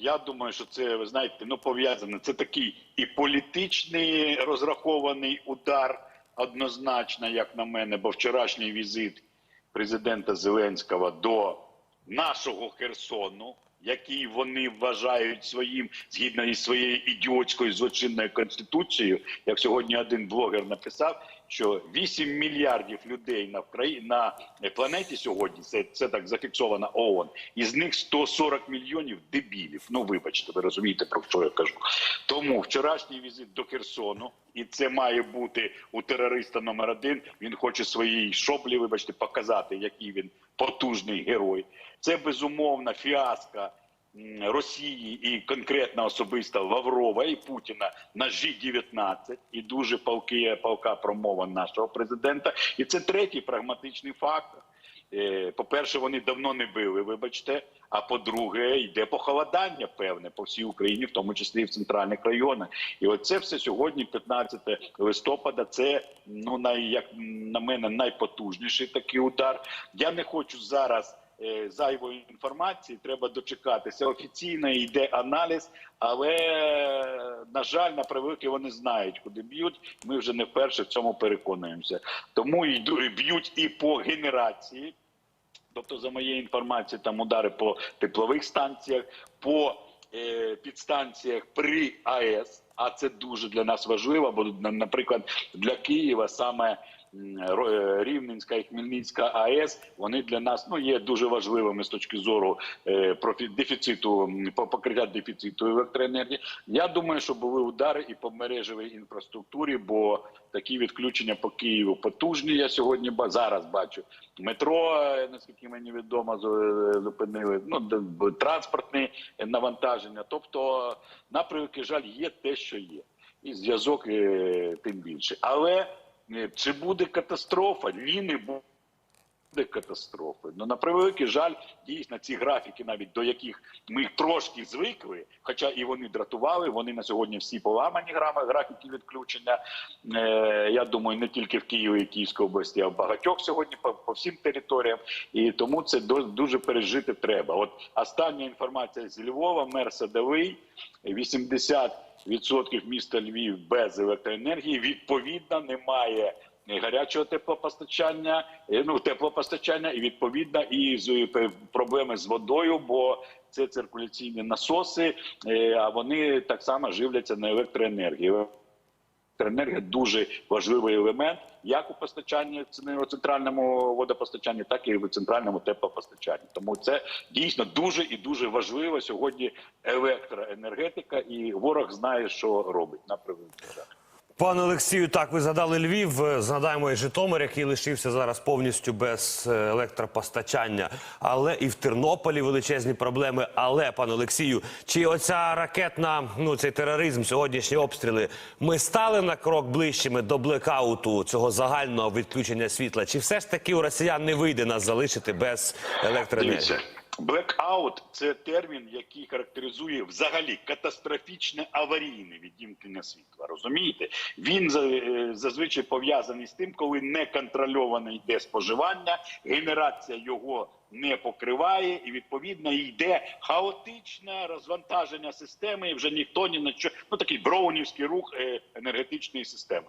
Я думаю, що це ви знаєте, ну пов'язане. Це такий і політичний розрахований удар, однозначно, як на мене, бо вчорашній візит президента Зеленського до нашого Херсону, який вони вважають своїм згідно із своєю ідіотською злочинною конституцією, як сьогодні один блогер написав, що 8 мільярдів людей на Вкраї... на планеті сьогодні, це, це так зафіксовано ООН, із них 140 мільйонів дебілів. Ну вибачте, ви розумієте про що я кажу. Тому вчорашній візит до Херсону, і це має бути у терориста номер один. Він хоче своїй шоблі, вибачте, показати, який він потужний герой. Це безумовна фіаско Росії і конкретно особисто Лаврова і Путіна на G-19 і дуже палки, палка промова нашого президента. І це третій прагматичний фактор. Е, По-перше, вони давно не били, вибачте. А по-друге, йде похолодання певне по всій Україні, в тому числі і в центральних районах. І оце все сьогодні, 15 листопада. Це ну най як на мене найпотужніший такий удар. Я не хочу зараз зайвої інформації. Треба дочекатися. Офіційно йде аналіз, але на жаль, на превеликий вони знають, куди б'ють. Ми вже не вперше в цьому переконуємося. Тому б'ють і по генерації. Тобто, за моєю інформацією, там удари по теплових станціях, по е, підстанціях при АЕС. А це дуже для нас важливо, бо наприклад для Києва саме е, Рівненська і Хмельницька АЕС вони для нас ну є дуже важливими з точки зору е, профі- дефіциту по покриття дефіциту електроенергії. Я думаю, що були удари і по мережевій інфраструктурі, бо такі відключення по Києву потужні. Я сьогодні зараз бачу. Метро, е, наскільки мені відомо, е, зупинили ну транспортне навантаження. Тобто, на жаль, є те, що є, і зв'язок е, тим більше. Але е, чи буде катастрофа? Ні, не буде. Катастрофи. Ну на превеликий жаль, дійсно ці графіки, навіть до яких ми трошки звикли, хоча і вони дратували, вони на сьогодні всі поламані графіки відключення. Е, я думаю, не тільки в Києві і Київській області, а в багатьох сьогодні по, по всім територіям. І тому це дуже пережити треба. От остання інформація з Львова, мер Садовий, 80% міста Львів без електроенергії. Відповідно, немає гарячого теплопостачання, е, ну теплопостачання, і відповідно і з е, проблеми з водою, бо це циркуляційні насоси, е, а вони так само живляться на електроенергії. Електроенергія дуже важливий елемент як у постачанні у центральному водопостачанні, так і в центральному теплопостачанні. Тому це дійсно дуже і дуже важливо сьогодні електроенергетика, і ворог знає, що робить на жаль. Пане Олексію, так ви згадали Львів. е, Згадаємо і Житомир, який лишився зараз повністю без е, електропостачання. Але і в Тернополі величезні проблеми. Але, пане Олексію, чи оця ракетна, ну цей тероризм, сьогоднішні обстріли, ми стали на крок ближчими до блекауту цього загального відключення світла? Чи все ж таки у росіян не вийде нас залишити без електроенергії? Блекаут це термін, який характеризує взагалі катастрофічне аварійне відімкнення світла. Розумієте? Він е, зазвичай пов'язаний з тим, коли неконтрольоване йде споживання, генерація його не покриває, і відповідно йде хаотичне розвантаження системи. І вже ніхто ні на що ну такий броунівський рух е, енергетичної системи.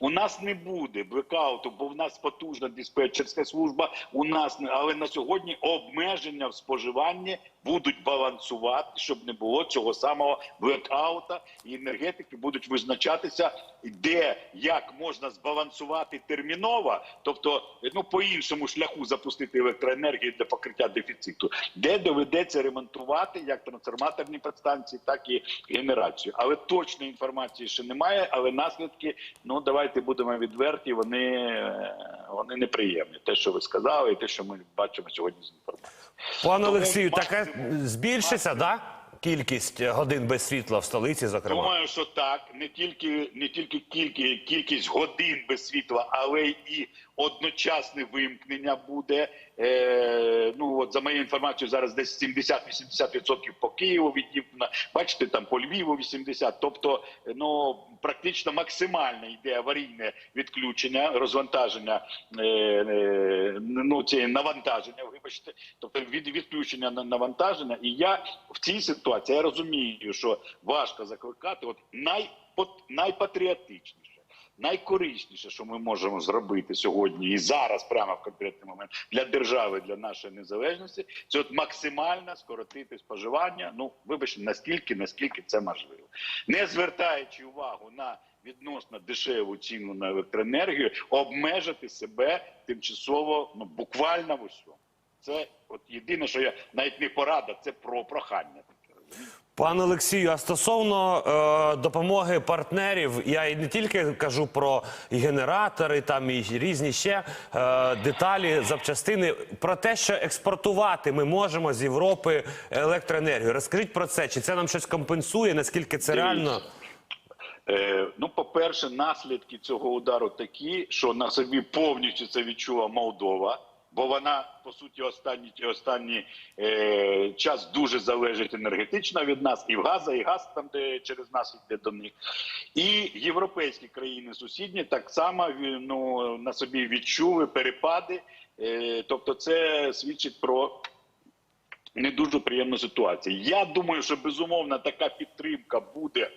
У нас не буде блекауту, бо в нас потужна диспетчерська служба. У нас не- але на сьогодні обмеження в споживанні будуть балансувати, щоб не було цього самого блекаута, і енергетики будуть визначатися, де як можна збалансувати терміново, тобто ну по іншому шляху запустити електроенергію для покриття дефіциту, де доведеться ремонтувати як трансформаторні підстанції, так і генерацію. Але точної інформації ще немає. Але наслідки, ну давайте будемо відверті. Вони, е, вони неприємні. Те, що ви сказали, і те, що ми бачимо сьогодні з інформацією. Пане Олексію, таке збільшиться, да? Кількість годин без світла в столиці, зокрема. Думаю, що так не тільки не тільки кількість, кількість годин без світла, але і одночасне вимкнення буде. Е, от за моєю інформацією, зараз десь 70-80% по Києву відімкнено. Бачите, там по Львіву 80%. Тобто, ну практично максимально йде аварійне відключення, розвантаження е, е, ну це навантаження. Вибачте, тобто від відключення на навантаження. І я в цій ситуації я розумію, що важко закликати. От най, найпатріотичніше. Найкорисніше, що ми можемо зробити сьогодні і зараз, прямо в конкретний момент для держави, для нашої незалежності, це от максимально скоротити споживання. Ну вибачте, наскільки, наскільки це можливо, не звертаючи увагу на відносно дешеву ціну на електроенергію, обмежити себе тимчасово, ну буквально в усьому. Це от єдине, що я навіть не порада, це про прохання. Пане Олексію, а стосовно е, допомоги партнерів, я і не тільки кажу про і генератори, там і різні ще е, деталі, запчастини, про те, що експортувати ми можемо з Європи електроенергію. Розкажіть про це, чи це нам щось компенсує? Наскільки це реально? Е, ну, по-перше, наслідки цього удару такі, що на собі повністю це відчула Молдова, бо вона по суті останні останній е, час дуже залежить енергетично від нас, і в газа, і газ там, де через нас йде до них. І європейські країни сусідні так само ну, на собі відчули перепади. Е, тобто, це свідчить про не дуже приємну ситуацію. Я думаю, що безумовно така підтримка буде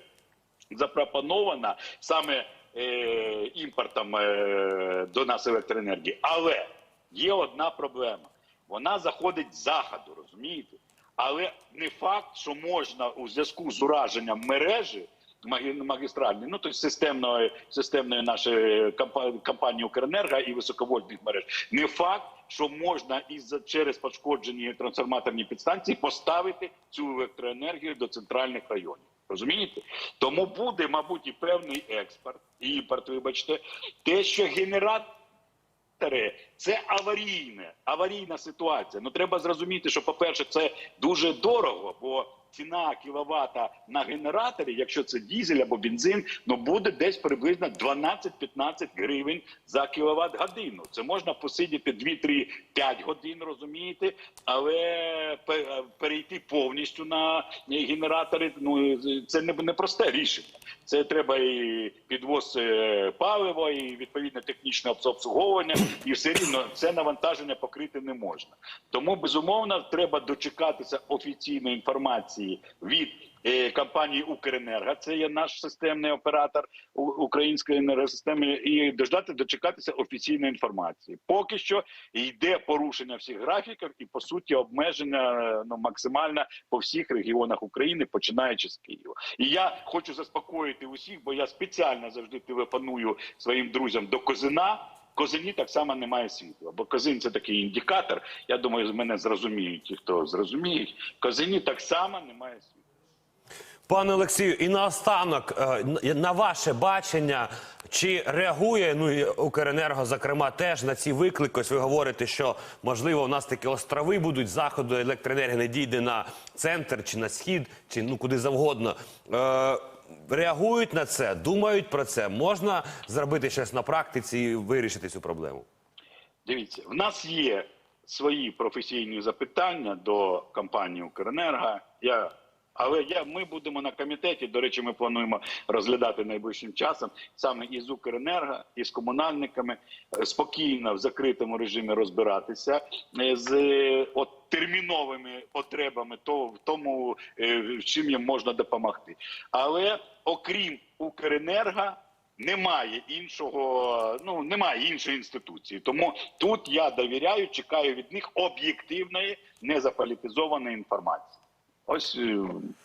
запропонована саме е, імпортом е, до нас електроенергії. Але є одна проблема: вона заходить з заходу, розумієте? Але не факт, що можна у зв'язку з ураженням мережі магістральної, ну тобто системної, системної нашої компа- компанії Укренерго і високовольтних мереж, не факт, що можна із через пошкоджені трансформаторні підстанції поставити цю електроенергію до центральних районів. Розумієте? Тому буде, мабуть, і певний експорт, і імпорт, вибачте, те, що генератори це аварійне, аварійна ситуація. Ну треба зрозуміти, що, по-перше, це дуже дорого, бо ціна кіловата на генераторі, якщо це дізель або бензин, ну буде десь приблизно 12-15 гривень за кіловат годину. Це можна посидіти 2-3-5 годин, розумієте, але перейти повністю на генератори, ну це не, не просте рішення. Це треба і підвоз е, палива, і відповідне технічне обслуговування, і все рівно це навантаження покрити не можна. Тому безумовно треба дочекатися офіційної інформації від компанії Укренерго. Це є наш системний оператор української енергосистеми, і дождати дочекатися офіційної інформації. Поки що йде порушення всіх графіків і по суті обмеження е, ну максимально по всіх регіонах України, починаючи з Києва. І я хочу заспокоїти усіх, бо я спеціально завжди телефоную своїм друзям до Козина. Козині так само немає світла, бо козин це такий індикатор. Я думаю, мене зрозуміють ті, хто зрозуміють. Козині так само немає світла. Пане Олексію, і наостанок, е, на ваше бачення, чи реагує ну і Укренерго, зокрема, теж на ці виклики? Ви говорите, що можливо у нас такі острови будуть заходу електроенергія не дійде на центр чи на схід, чи ну куди завгодно. Е, реагують на це, думають про це. Можна зробити щось на практиці і вирішити цю проблему? Дивіться, в нас є свої професійні запитання до компанії Укренерго. Я але я ми будемо на комітеті. До речі, ми плануємо розглядати найближчим часом саме із Укренерго, і з комунальниками е, спокійно в закритому режимі розбиратися е, з е, от терміновими потребами, то в тому, чим їм можна допомогти. Але окрім Укренерго. Немає іншого, ну немає іншої інституції. Тому тут я довіряю, чекаю від них об'єктивної, незаполітизованої інформації. Ось е,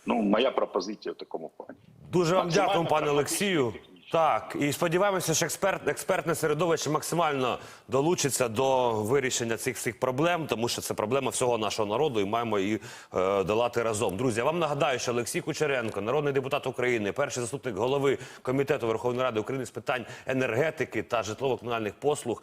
ну моя пропозиція в такому плані. Дуже вам дякую, пане Олексію. Так, і сподіваємося, що експерт, експертне середовище максимально долучиться до вирішення цих всіх проблем, тому що це проблема всього нашого народу, і маємо її е, долати разом. Друзі, я вам нагадаю, що Олексій Кучеренко, народний депутат України, перший заступник голови комітету Верховної Ради України з питань енергетики та житлово-комунальних послуг.